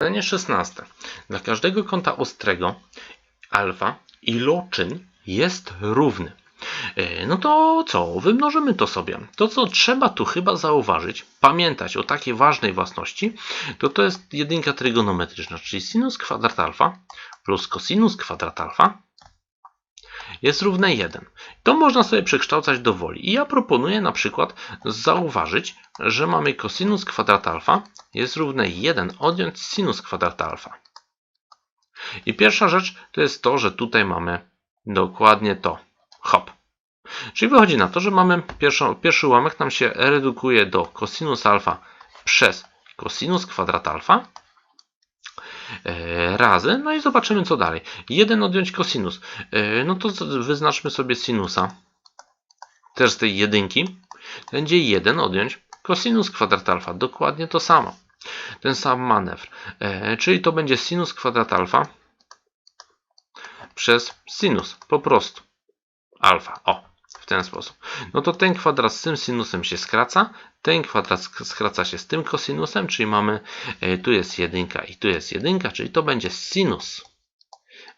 Zadanie 16. Dla każdego kąta ostrego alfa iloczyn jest równy. E, No to co? Wymnożymy to sobie. To, co trzeba tu chyba zauważyć, pamiętać o takiej ważnej własności, to to jest jedynka trygonometryczna, czyli sinus kwadrat alfa plus cosinus kwadrat alfa jest równe 1. To można sobie przekształcać do woli. I ja proponuję na przykład zauważyć, że mamy cosinus kwadrat alfa jest równe 1 odjąć sinus kwadrat alfa. I pierwsza rzecz to jest to, że tutaj mamy dokładnie to. Hop. Czyli wychodzi na to, że mamy pierwszą, pierwszy ułamek nam się redukuje do cosinus alfa przez cosinus kwadrat alfa e, razy, no i zobaczymy co dalej. 1 odjąć cosinus. E, No to wyznaczmy sobie sinusa. Też z tej jedynki. Będzie 1 odjąć cosinus kwadrat alfa. Dokładnie to samo. Ten sam manewr. E, czyli to będzie sinus kwadrat alfa przez sinus. Po prostu. Alfa. O. Ten sposób. No to ten kwadrat z tym sinusem się skraca. Ten kwadrat sk- skraca się z tym kosinusem, czyli mamy e, tu jest jedynka i tu jest jedynka, czyli to będzie sinus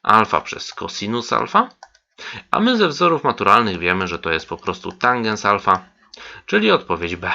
alfa przez cosinus alfa. A my ze wzorów maturalnych wiemy, że to jest po prostu tangens alfa, czyli odpowiedź B.